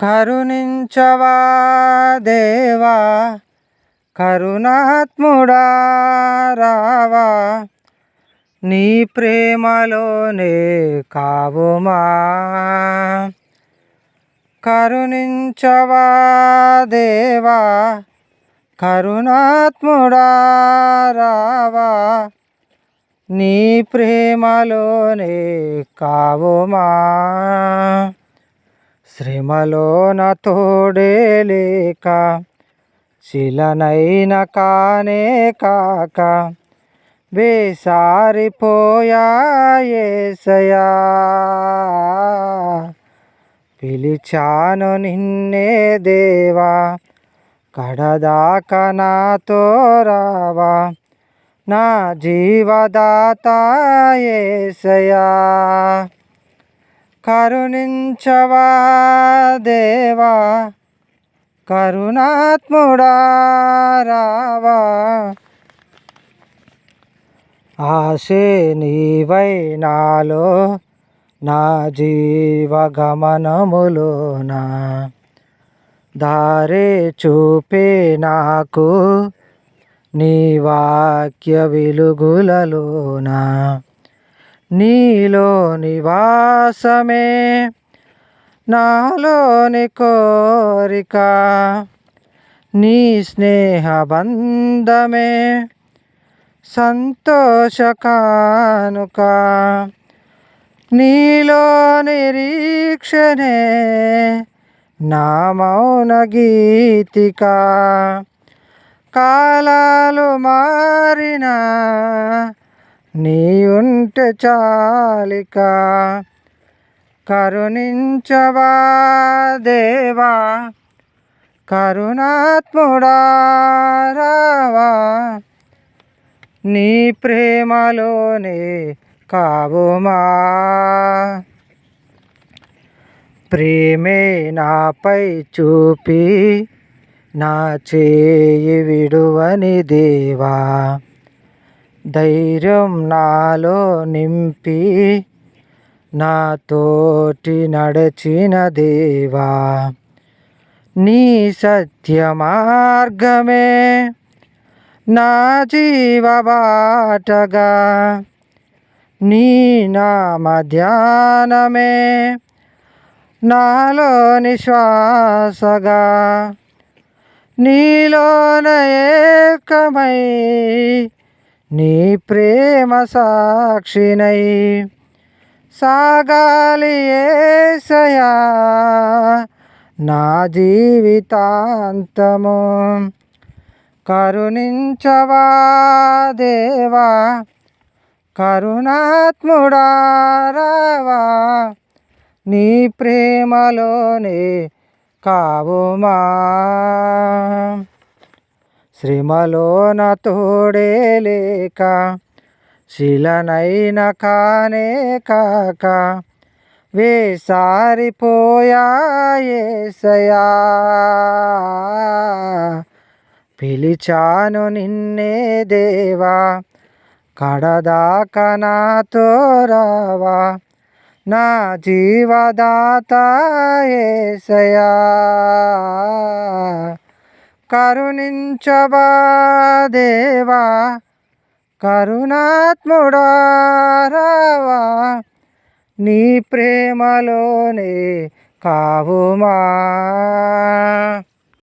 కరుణించవా దేవా? కరుణాత్ముడా రావా? నీ ప్రేమలోనే కావుమా? కరుణించవా దేవా? కరుణాత్ముడా రావా? నీ ప్రేమలోనే కావుమా? శ్రమలోన తోడే లేక శిలనైన కానే కాక బేసారిపోయాయేసయా పిలిచాను నిన్నే దేవా కడదాక నాతో రావా నా జీవదాత ఏసయా కరుణించవా దేవా? కరుణాత్ముడా రావా? ఆశే నీవై నాలో నా జీవగమనములోన. దారే చూపే నాకు నీ వాక్య వెలుగులలోనా. నీలో నివాసమే నాలోని కోరిక నీ స్నేహబంధమే సంతోషకానుక నీలో నిరీక్షణే నా మౌన గీతిక. కాలాలు మారినా నీ ఉంటే చాలిక కరుణించవా దేవా కరుణాత్ముడా రావా. నీ ప్రేమలోనే కావుమా. ప్రేమే నాపై చూపి నా చేయి విడువని దేవా. ధైర్యం నాలో నింపి నాతోటి నడచిన దేవా నీ సత్య మార్గమే నా జీవబాటగా నీ నామ ధ్యానమే నాలో నిశ్వాసగా నీలోన ఏకమై నీ ప్రేమ సాక్షినై. సాగాలి ఏసయా నా జీవితాంతము. కరుణించవా దేవా కరుణాత్ముడారావా. నీ ప్రేమలోనే కావుమా. శ్రమలోన తోడే లేక శిలనైన కానే కాక వేసారిపోయాయేసయా పిలిచాను నిన్నే దేవా కడదాక నాతో రావా నా ఏసయా కరుణించవా దేవా? కరుణాత్ముడా నీ ప్రేమలోనే కావుమా?